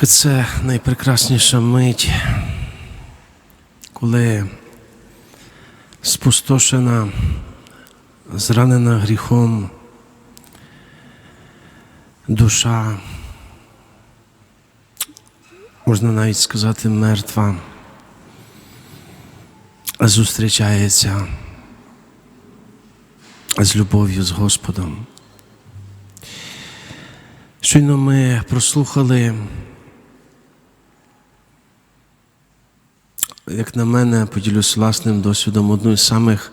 Це найпрекрасніша мить, коли спустошена, зранена гріхом душа, можна навіть сказати, мертва, зустрічається з любов'ю з Господом. Щойно ми прослухали, як на мене, поділюсь власним досвідом одну із самих,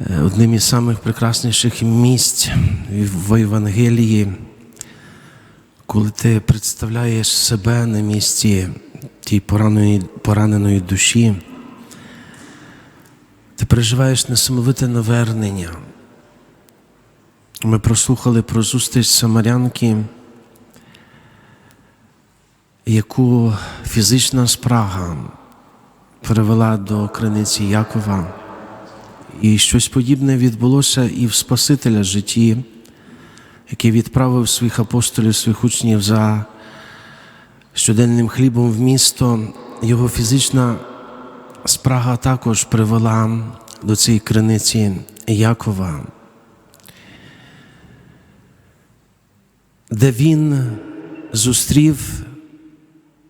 е, одним із самих прекрасніших місць в Євангелії, коли ти представляєш себе на місці тій пораненої, пораненої душі, ти переживаєш несамовите навернення. Ми прослухали про зустріч самарянки, яку фізична спрага привела до криниці Якова. І щось подібне відбулося і в Спасителя житті, який відправив своїх апостолів, своїх учнів за щоденним хлібом в місто. Його фізична спрага також привела до цієї криниці Якова. де він зустрів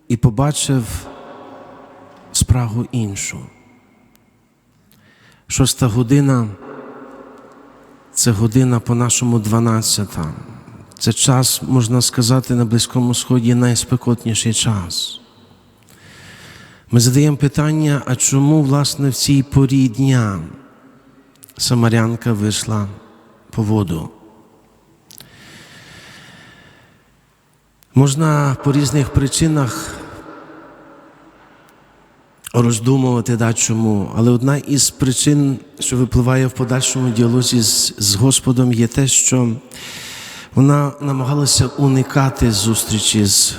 і побачив спрагу іншу. Шоста година це година по нашому дванадцята. Це час, можна сказати, на Близькому Сході найспекотніший час. Ми задаємо питання, а чому, власне, в цій порі дня Самарянка вийшла по воду? Можна по різних причинах роздумувати, да, чому, але одна із причин, що випливає в подальшому діалозі з, з Господом, є те, що вона намагалася уникати зустрічі з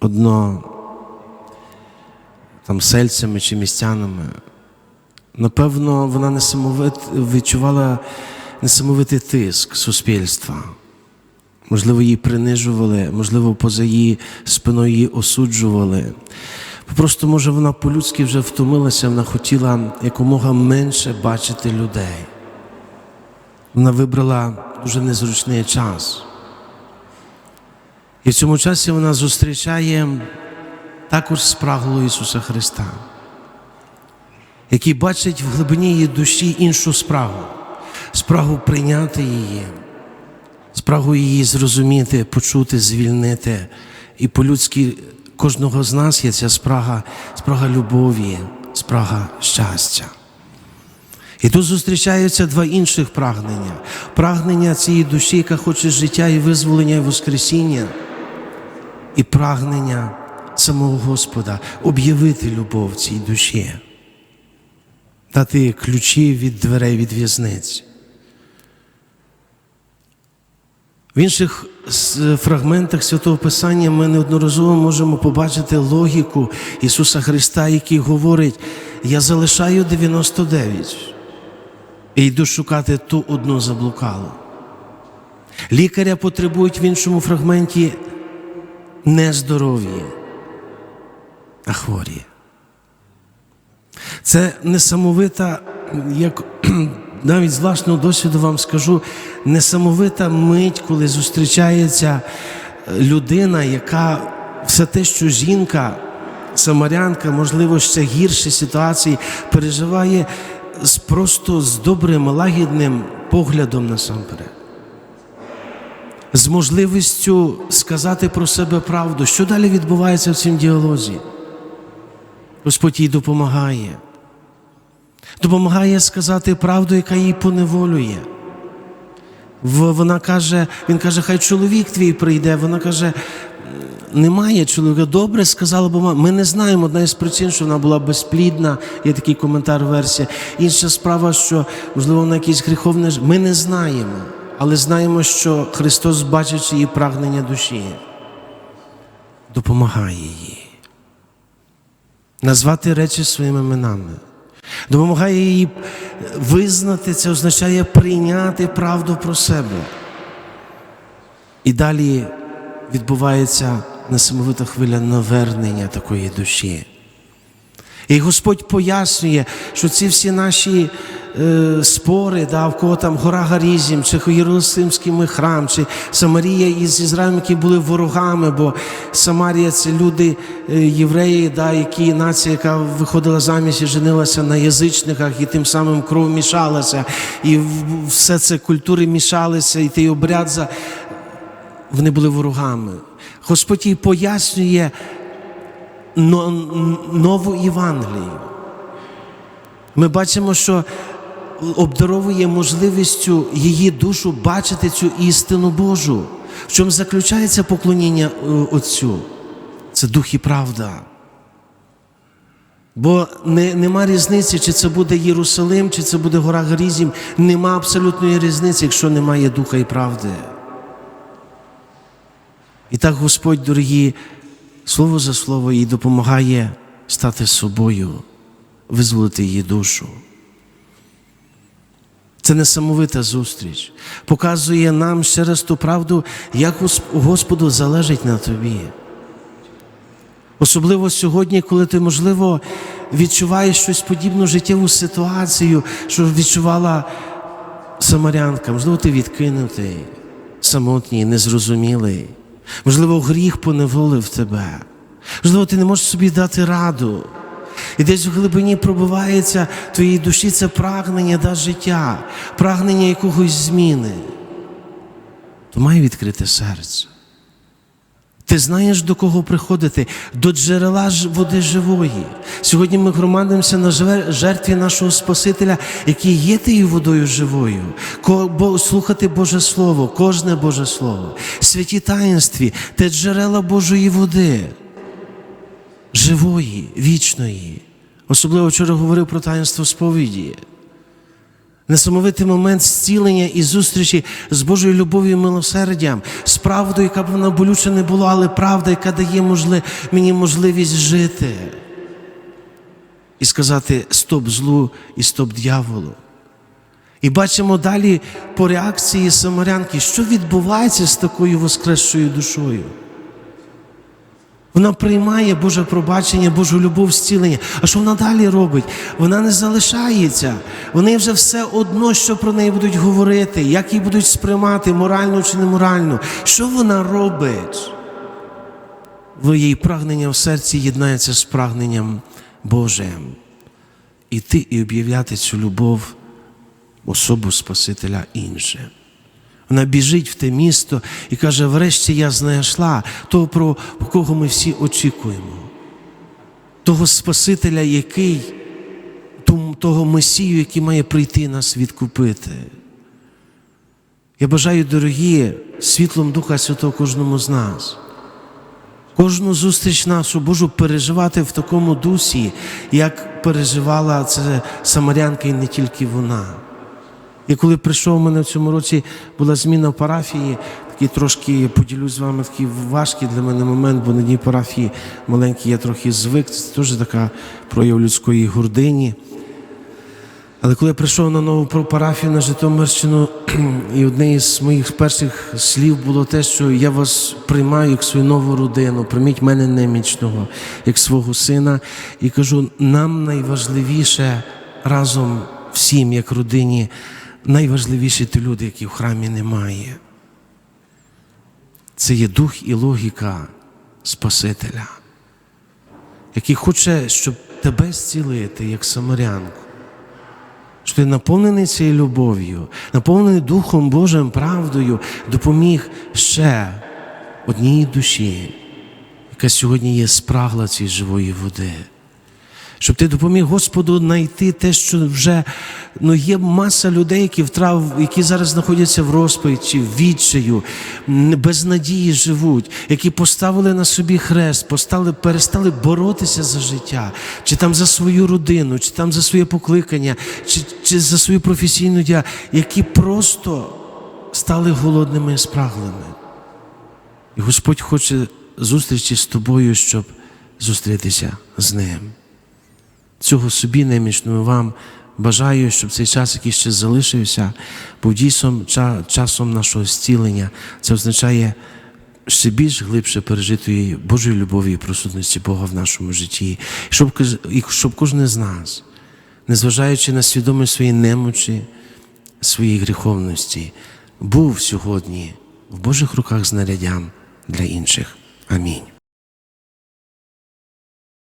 одно там сельцями чи містянами. Напевно, вона несамовит, відчувала несамовитий тиск суспільства. Можливо, її принижували, можливо, поза її спиною її осуджували. Просто, може, вона по-людськи вже втомилася, вона хотіла якомога менше бачити людей. Вона вибрала дуже незручний час. І в цьому часі вона зустрічає також спраглого Ісуса Христа, який бачить в глибині її душі іншу спрагу, спрагу прийняти її спрагу її зрозуміти, почути, звільнити. І по-людськи кожного з нас є ця спрага, спрага любові, спрага щастя. І тут зустрічаються два інших прагнення: прагнення цієї душі, яка хоче життя і визволення і воскресіння, і прагнення самого Господа об'явити любов цій душі, дати ключі від дверей від в'язниць. В інших фрагментах Святого Писання ми неодноразово можемо побачити логіку Ісуса Христа, який говорить: Я залишаю 99 і йду шукати ту одну заблукалу. Лікаря потребують в іншому фрагменті не здорові, а хворі. Це несамовита, як навіть з власного досвіду вам скажу, несамовита мить, коли зустрічається людина, яка все те, що жінка, самарянка, можливо, ще гірші ситуації, переживає з просто з добрим, лагідним поглядом насамперед. З можливістю сказати про себе правду, що далі відбувається в цьому діалозі. Господь їй допомагає допомагає сказати правду, яка її поневолює. Вона каже, Він каже, хай чоловік твій прийде. Вона каже, немає чоловіка. Добре сказала, бо ми не знаємо. Одна із причин, що вона була безплідна, є такий коментар версія. Інша справа, що, можливо, вона якийсь гріховний. Ми не знаємо, але знаємо, що Христос, бачить її прагнення душі, допомагає їй. Назвати речі своїми іменами. Допомагає їй визнати, це означає прийняти правду про себе. І далі відбувається несамовита хвиля навернення такої душі. І Господь пояснює, що ці всі наші спори, да, в кого там гора Гарізім, чи Єрусалимський храм, чи Самарія із Ізраїлем, які були ворогами, бо Самарія це люди, е, євреї, да, які нація, яка виходила замість і женилася на язичниках, і тим самим кров мішалася, і все це культури мішалися, і той обряд за вони були ворогами. Господь їй пояснює нову Євангелію. Ми бачимо, що обдаровує можливістю її душу бачити цю істину Божу. В чому заключається поклоніння е, Отцю? Це дух і правда. Бо не, нема різниці, чи це буде Єрусалим, чи це буде гора Грізім. Нема абсолютної різниці, якщо немає духа і правди. І так Господь, дорогі, слово за слово їй допомагає стати собою, визволити її душу. Це несамовита зустріч. Показує нам ще раз ту правду, як Гос- Господу залежить на тобі. Особливо сьогодні, коли ти, можливо, відчуваєш щось подібну життєву ситуацію, що відчувала самарянка, можливо, ти відкинутий, самотній, незрозумілий. Можливо, гріх поневолив тебе. Можливо, ти не можеш собі дати раду. І десь в глибині пробивається твоїй душі це прагнення до життя, прагнення якогось зміни. То має відкрите серце. Ти знаєш, до кого приходити, до джерела води живої. Сьогодні ми громадимося на жертві нашого Спасителя, який є тією водою живою. Слухати Боже Слово, кожне Боже Слово, святі таїнстві, те джерела Божої води, живої, вічної. Особливо вчора говорив про таїнство сповіді. Несамовитий момент зцілення і зустрічі з Божою любов'ю і милосердям, з правдою, яка б вона болюча не була, але правда, яка дає можли, мені можливість жити. І сказати стоп злу і стоп дьяволу. І бачимо далі по реакції самарянки, що відбувається з такою воскресшою душою. Вона приймає Боже пробачення, Божу любов, зцілення. А що вона далі робить? Вона не залишається. Вони вже все одно, що про неї будуть говорити, як її будуть сприймати, морально чи неморально. Що вона робить? В її прагнення в серці єднається з прагненням Божим. Іти і об'являти цю любов, особу Спасителя іншим. Вона біжить в те місто і каже: врешті я знайшла того, про кого ми всі очікуємо, того Спасителя, який, того Месію, який має прийти нас відкупити. Я бажаю, дорогі, світлом Духа Святого кожному з нас. Кожну зустріч нашу Божу переживати в такому дусі, як переживала це самарянка і не тільки вона. І коли прийшов у мене в цьому році була зміна в парафії, такий трошки поділюсь з вами такий важкий для мене момент, бо на дні парафії маленький я трохи звик, це теж така прояв людської гордині. Але коли я прийшов на нову парафію на Житомирщину, і одне із моїх перших слів було те, що я вас приймаю як свою нову родину, прийміть мене немічного, як свого сина. І кажу, нам найважливіше разом всім, як родині, найважливіші ті люди, які в храмі немає. Це є дух і логіка Спасителя, який хоче, щоб тебе зцілити, як самарянку що ти наповнений цією любов'ю, наповнений Духом Божим правдою, допоміг ще одній душі, яка сьогодні є спрагла цієї живої води. Щоб ти допоміг Господу знайти те, що вже ну, є маса людей, які втрав, які зараз знаходяться в розпачі, відчаю, без надії живуть, які поставили на собі хрест, постали, перестали боротися за життя, чи там за свою родину, чи там за своє покликання, чи, чи за свою професійну діяльність, які просто стали голодними і спраглими. І Господь хоче зустрічі з тобою, щоб зустрітися з ним. Цього собі немічному вам бажаю, щоб цей час, який ще залишився, був дійсно часом нашого зцілення. Це означає ще більш глибше пережитої Божої любові і присутності Бога в нашому житті, щоб, і щоб кожен з нас, незважаючи на свідомість своєї немочі, своєї гріховності, був сьогодні в Божих руках знаряддям для інших. Амінь.